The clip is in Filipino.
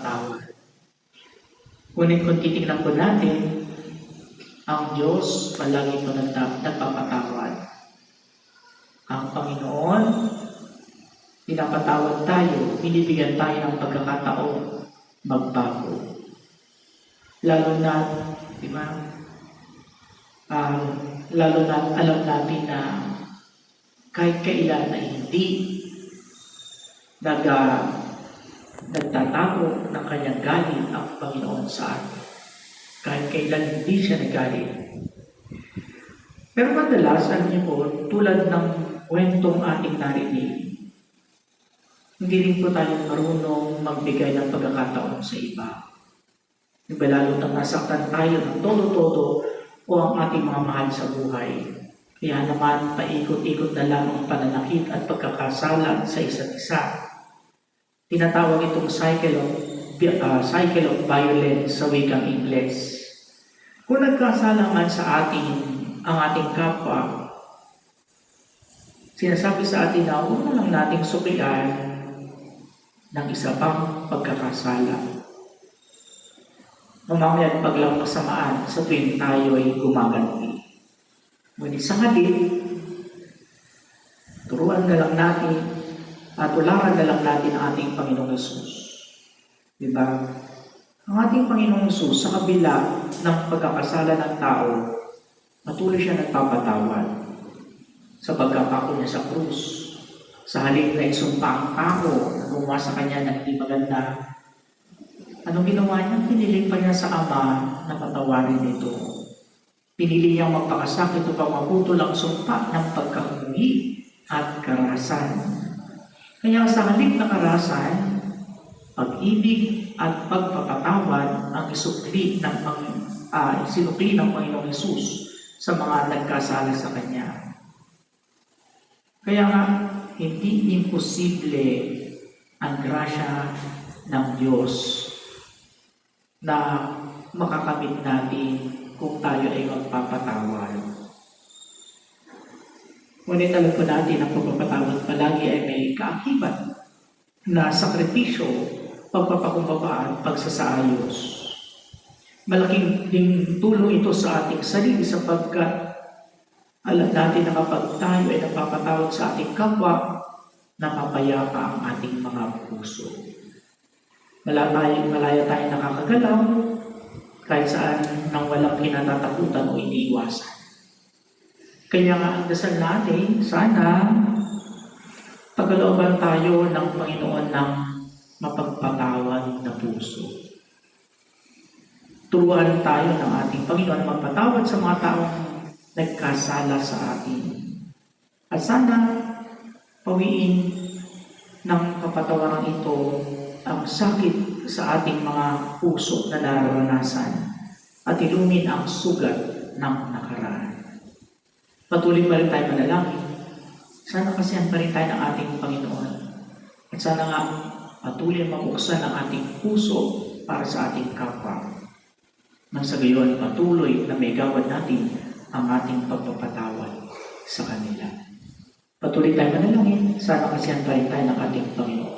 pagpapatawad. Ngunit kung titignan po natin, ang Diyos palagi po nagpapatawad. Ang Panginoon, pinapatawad tayo, binibigyan tayo ng pagkakataon magbago. Lalo na, di ba, ah, lalo na alam natin na kahit kailan na hindi nag, ah, nagtatago ng kanyang galit ang Panginoon sa atin. Kahit kailan hindi siya nagalit. Pero madalas, alam niyo po, tulad ng kwentong ating narinig, hindi rin po tayo marunong magbigay ng pagkakataon sa iba. Iba lalo na nasaktan tayo ng todo-todo o ang ating mga mahal sa buhay. Kaya naman, paikot-ikot na lang ang pananakit at pagkakasala sa isa't isa. Tinatawag itong cycle of, uh, cycle of violence sa wikang Ingles. Kung nagkasala man sa atin ang ating kapwa, sinasabi sa atin na huwag na lang nating sukian ng isa pang pagkakasala. Mamamayan paglang kasamaan sa tuwing tayo ay gumaganti. Ngunit sa halip, turuan na lang natin at tularan na lang natin ang ating Panginoong Yesus. Diba? Ang ating Panginoong Yesus sa kabila ng pagkakasala ng tao, patuloy siya nagpapatawad sa pagkapako niya sa krus. Sa halip na isumpa ang tao na gumawa sa kanya ng hindi maganda, anong ginawa niya? Piniling pa niya sa Ama na patawarin ito. Pinili niyang magpakasakit upang maputol ang sumpa ng pagkahuli at karasan. Kaya sa halip na karasan, pag-ibig at pagpapatawad ang isukli ng pang, uh, sinukli ng Panginoong Yesus sa mga nagkasala sa Kanya. Kaya nga, hindi imposible ang grasya ng Diyos na makakamit natin kung tayo ay magpapatawad. Ngunit alam po natin ang pagpapatawad palagi ay may kaakibat na sakripisyo, pagpapakumbaba at pagsasaayos. Malaking ding tulong ito sa ating sarili sapagkat alam natin na kapag tayo ay napapatawad sa ating kapwa, napapayapa ang ating mga puso. Wala tayo, malaya tayo nakakagalaw, kahit saan nang walang kinatatakutan o iniiwasan. Kaya nga ang dasal natin, sana pagalooban tayo ng Panginoon ng mapagpatawad na puso. Turuan tayo ng ating Panginoon magpatawad sa mga taong nagkasala sa atin. At sana pawiin ng kapatawaran ito ang sakit sa ating mga puso na nararanasan at ilumin ang sugat ng nakaraan. Patuloy pa rin tayo manalangin. Sana kasihan pa rin tayo ng ating Panginoon. At sana nga patuloy mabuksan ang ating puso para sa ating kapwa. Nang sa gayon, patuloy na may gawad natin ang ating pagpapatawad sa kanila. Patuloy tayo manalangin. Sana kasihan pa rin tayo ng ating Panginoon.